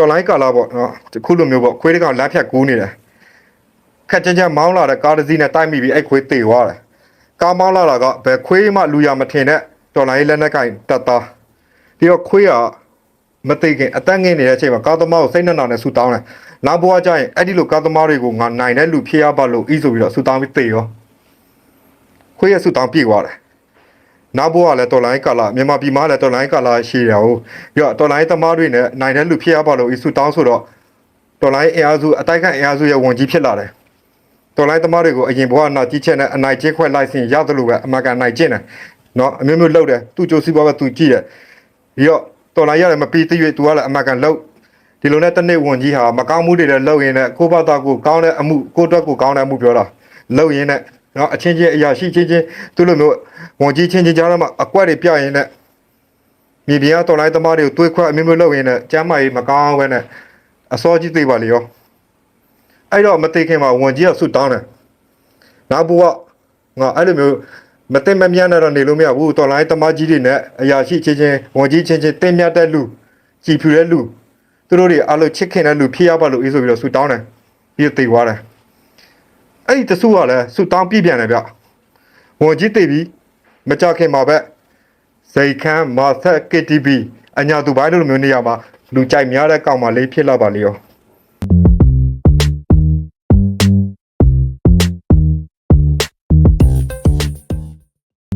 တော်လိုင်းကာလာပေါ့နော်ခုလိုမျိုးပေါ့ခွေးတကောင်လမ်းဖြတ်ကူးနေတယ်ခက်ကြမ်းကြမ်းမောင်းလာတဲ့ကားတစ်စီးနဲ့တိုက်မိပြီးအဲ့ခွေးတေသွားတယ်ကားမောင်းလာတာကဘယ်ခွေးမှလူရမထင်တဲ့တော်လိုင်းလက်နက်ကင်တက်သားပြီးတော့ခွေးကမသိခင်အသက်ငင်းနေတဲ့အချိန်မှာကားသမားကိုစိတ်နှံ့နှံနဲ့ဆူတောင်းတယ်နောက်ဘဝကျရင်အဲ့ဒီလိုကားသမားတွေကိုငါနိုင်တဲ့လူဖြစ်ရပါလို့ဤဆိုပြီးတော့ဆူတောင်းပြီးတေရောခွေးရဲ့ဆူတောင်းပြေသွားတယ် နောက်ဘိုးကလည်းတော်လိုင်းကာလာမြန်မာပြည်မှာလည်းတော်လိုင်းကာလာရှိတယ်ဟုတ်ပြီးတော့တော်လိုင်းသမားတွေနဲ့နိုင်တဲ့လူဖြစ်ရပါလို့အစ်စုတောင်းဆိုတော့တော်လိုင်းအင်အားစုအတိုက်ခံအင်အားစုရဲ့ဝန်ကြီးဖြစ်လာတယ်တော်လိုင်းသမားတွေကိုအရင်ဘဝနာကြီးချက်နဲ့အနိုင်ကျင့်ခွဲလိုက်စင်ရတယ်လို့ပဲအမှန်ကန်နိုင်ကျင့်တယ်နော်အမျိုးမျိုးလှုပ်တယ်သူ့ကြိုးစီးပွားပဲသူကြည့်တယ်ပြီးတော့တော်လိုင်းရတယ်မပြီးသေး၍သူကလည်းအမှန်ကန်လှုပ်ဒီလိုနဲ့တနေ့ဝန်ကြီးဟာမကောင်းမှုတွေလည်းလှုပ်ရင်းနဲ့ကိုယ့်ဘာသာကိုကောင်းတဲ့အမှုကိုယ့်အတွက်ကိုကောင်းတဲ့အမှုပြောတာလှုပ်ရင်းနဲ့ နော်အချင်းချင်းအရာရှိချင်းချင်းသူလိုမျိုးဝန်ကြီးချင်းချင်းကြားထဲမှာအကွက်တွေပြရင်းနဲ့မြေပြင်ကတော်လိုင်းသမားတွေကိုတွေးခွက်အမျိုးမျိုးလှုပ်ရင်းနဲ့ကျမ်းမာရေးမကောင်းဘဲနဲ့အစောကြီးသိပါလေရောအဲ့တော့မသိခင်မှာဝန်ကြီးကဆွတ်တောင်းတယ်နောက်ဘုကငါအဲ့လိုမျိုးမသိမမြတ်နဲ့တော့နေလို့မရဘူးတော်လိုင်းသမားကြီးတွေနဲ့အရာရှိချင်းချင်းဝန်ကြီးချင်းချင်းတင်မြတ်တဲ့လူကြည်ဖြူတဲ့လူသူတို့တွေအလိုချစ်ခင်တဲ့လူဖြစ်ရပါလို့အေးဆိုပြီးတော့ဆွတ်တောင်းတယ်ပြီးတော့သိသွားတယ် အဲ့ဒီတဆုကလည်းဆူတောင်းပြပြန်တယ်ဗျဝန်ကြီးသိပြီမကြခင်မှာပဲဇိတ်ခမ်းမာသက် KTB အညာသူပိုင်းတို့လိုမျိုးနေရာမှာလူကြိုက်များတဲ့ကောင်မလေးဖြစ်လာပါလေရော